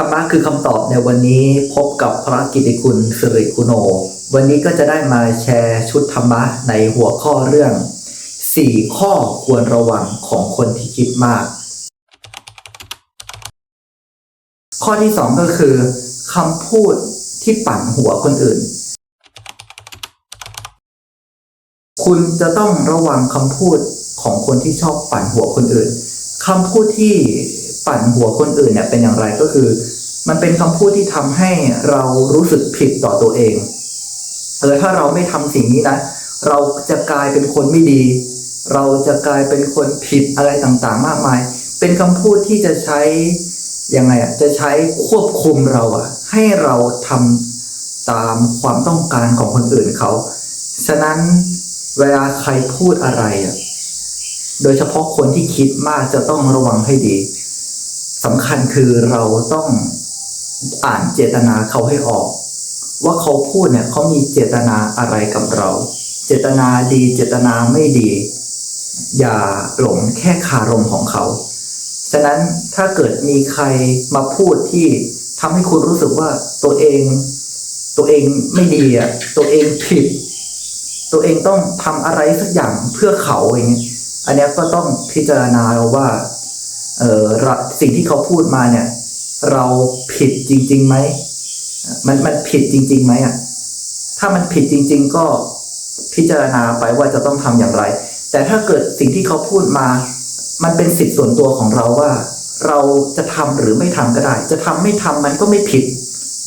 ธรรมะคือคำตอบในวันนี้พบกับพระกิติคุณสิริคุโน วันนี้ก็จะได้มาแชร์ชุดธรรมะในหัวข้อเรื่อง 4 ข้อควรระวังของคนที่คิดมาก ข้อที่ 2 ก็คือคำพูดที่ปั่นหัวคนอื่น คุณจะต้องระวังคำพูดของคนที่ชอบปั่นหัวคนอื่นคำพูดที่ ปั่นหัวคนอื่นเนี่ยเป็นอย่างไรก็คือ มันเป็นคำพูดที่ทำให้เรารู้สึกผิดต่อตัวเองเออถ้าเราไม่ทำสิ่งนี้นะ เราจะกลายเป็นคนไม่ดี เราจะกลายเป็นคนผิดอะไรต่างๆ มากมาย เป็นคำพูดที่จะใช้ยังไงอะจะใช้ควบคุมเราอะ ให้เราทำตามความต้องการของคนอื่นเขา ฉะนั้นเวลาใครพูดอะไรอะ โดยเฉพาะคนที่คิดมากจะต้องระวังให้ดี สำคัญคือเราต้องอ่านเจตนาเขาให้ออก ว่าเขาพูดเนี่ยเขามีเจตนาอะไรกับเรา เจตนาดีเจตนาไม่ดี อย่าหลงแค่คารมของเขา ฉะนั้นถ้าเกิดมีใครมาพูดที่ทำให้คุณรู้สึกว่าตัวเอง ตัวเองไม่ดีอะตัวเองผิด ตัวเองต้องทำอะไรสักอย่างเพื่อเขาอย่างเงี้ยอันนี้ก็ต้องพิจารณาว่า เออสิ่งที่เขาพูดมาเนี่ย เราผิดจริงๆไหมมันมันผิดจริงๆไหมอะถ้ามันผิดจริง ๆ ก็พิจารณาไปว่าจะต้องทำอย่างไร แต่ถ้าเกิดสิ่งที่เขาพูดมา มันเป็นสิทธิส่วนตัวของเราว่า เราจะทำหรือไม่ทำก็ได้ จะทำไม่ทำมันก็ไม่ผิด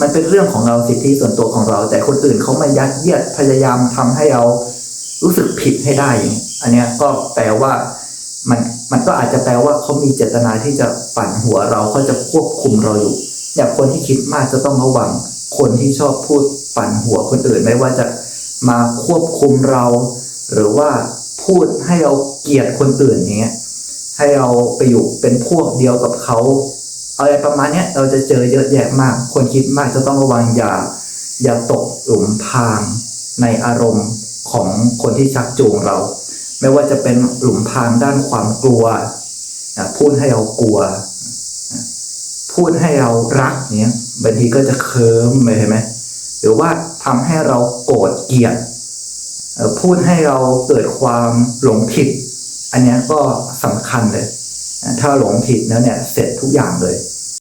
มันเป็นเรื่องของเราสิทธิส่วนตัวของเรา แต่คนอื่นเขามายัดเยียดพยายามทำให้เรารู้สึกผิดให้ได้อย่างนี้อันเนี้ยก็แปลว่า มันมันก็อาจจะแปลว่าเขามีเจตนาที่จะปั่นหัวเราเขาจะควบคุมเราอยู่อย่างคนที่คิดมากจะต้องระวัง คนที่ชอบพูดปั่นหัวคนอื่นไม่ว่าจะมาควบคุมเรา หรือว่าพูดให้เราเกลียดคนอื่นอย่างเงี้ยให้เราไปอยู่เป็นพวกเดียวกับเขาอะไรประมาณเนี้ยเราจะเจอเยอะแยะมาก คนคิดมากจะต้องระวังอย่าอย่าตกหลุมพรางในอารมณ์ของคนที่ชักจูงเรา ไม่ว่าจะเป็นหลุมพรางด้านความกลัวนะพูดให้เรากลัวนะพูดให้เรารักเนี้ยบางทีก็จะเคิมไปเห็นไหมหรือว่าทำให้เราโกรธเกลียดพูดให้เราเกิดความหลงผิด อันนี้ก็สำคัญเลย ถ้าหลงผิดแล้วเนี่ยเสร็จทุกอย่างเลย